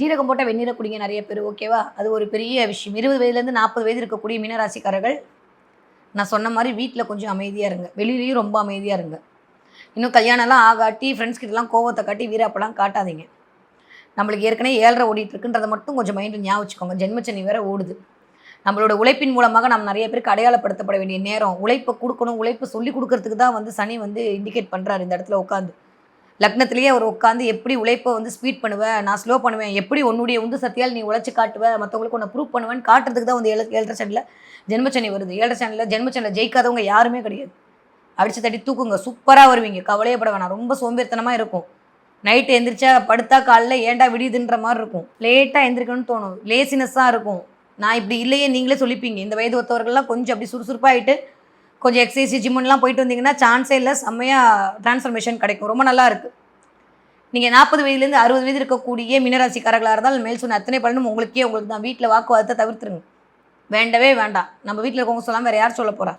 ஜீரகம் போட்ட வெந்நீரை குடிங்க நிறைய பேர் ஓகேவா அது ஒரு பெரிய விஷயம். இருபது வயதுலேருந்து நாற்பது வயது இருக்கக்கூடிய மீனராசிக்காரர்கள் நான் சொன்ன மாதிரி வீட்டில் கொஞ்சம் அமைதியாக இருங்க. வெளியிலையும் ரொம்ப அமைதியாக இருங்க. இன்னும் கல்யாணம்லாம் ஆகாட்டி ஃப்ரெண்ட்ஸ் கிட்டலாம் கோவத்தை காட்டி வீராப்பெல்லாம் காட்டாதீங்க. நம்மளுக்கு ஏற்கனவே ஏழரை ஓடிட்டுருக்குன்றதை மட்டும் கொஞ்சம் மைண்டில் ஞாபகம் வச்சுக்கோங்க. ஜென்மச்சனி வேற ஓடுது. நம்மளோட உழைப்பின் மூலமாக நம்ம நிறைய பேருக்கு அடையாளப்படுத்தப்பட வேண்டிய நேரம். உழைப்பை கொடுக்கணும் உழைப்பை சொல்லி கொடுக்கறதுக்கு தான் வந்து சனி வந்து இண்டிகேட் பண்ணுறாரு இந்த இடத்துல உட்காந்து லக்னத்திலேயே அவர் உட்காந்து எப்படி உழைப்பை வந்து ஸ்பீட் பண்ணுவேன் நான் ஸ்லோ பண்ணுவேன் எப்படி உன்னுடைய உந்து சத்தியால் நீ உழைச்சி காட்டுவ மற்றவங்களுக்கு உன்னை ப்ரூவ் பண்ணுவேன்னு காட்டுறதுக்கு தான் வந்து ஏழு ஏழரை சனியில் ஜென்மச்சனி வருது. ஏழரை சனியில் ஜென்மச்சனியில் ஜெயிக்காதவங்க யாருமே கிடையாது. அடித்து தட்டி தூக்குங்க சூப்பராக வருவீங்க. கவலையப்பட வேணாம். ரொம்ப சோம்பேறித்தனமாக இருக்கும். நைட்டு எந்திரிச்சா படுத்தா காலைல ஏன்டா விடியுதுன்ற மாதிரி இருக்கும். லேட்டாக எந்திரிக்கணும்னு தோணும். லேசினஸ்ஸாக இருக்கும். நான் இப்படி இல்லையே நீங்களே சொல்லிப்பீங்க. இந்த வயது ஒருத்தவர்கள்லாம் கொஞ்சம் அப்படி சுறுசுறுப்பாகிட்டு கொஞ்சம் எக்ஸசைஸ் ஜிம்முன்னெலாம் போயிட்டு வந்தீங்கன்னா சான்ஸே இல்லை செம்மையாக ட்ரான்ஸ்ஃபர்மேஷன் கிடைக்கும். ரொம்ப நல்லா இருக்குது நீங்கள் நாற்பது வயதுலேருந்து அறுபது வயது இருக்கக்கூடிய மீனராசிக்காரர்களாக இருந்தால் மேல் சொன்ன அத்தனை பலனும் உங்களுக்கே உங்களுக்கு தான் வீட்டில் வாக்குவாதத்தை தவிர்த்துருங்க. வேண்டவே வேண்டாம். நம்ம வீட்டில் இருக்கவங்க சொல்லாமல் வேறு யார் சொல்ல போகிறா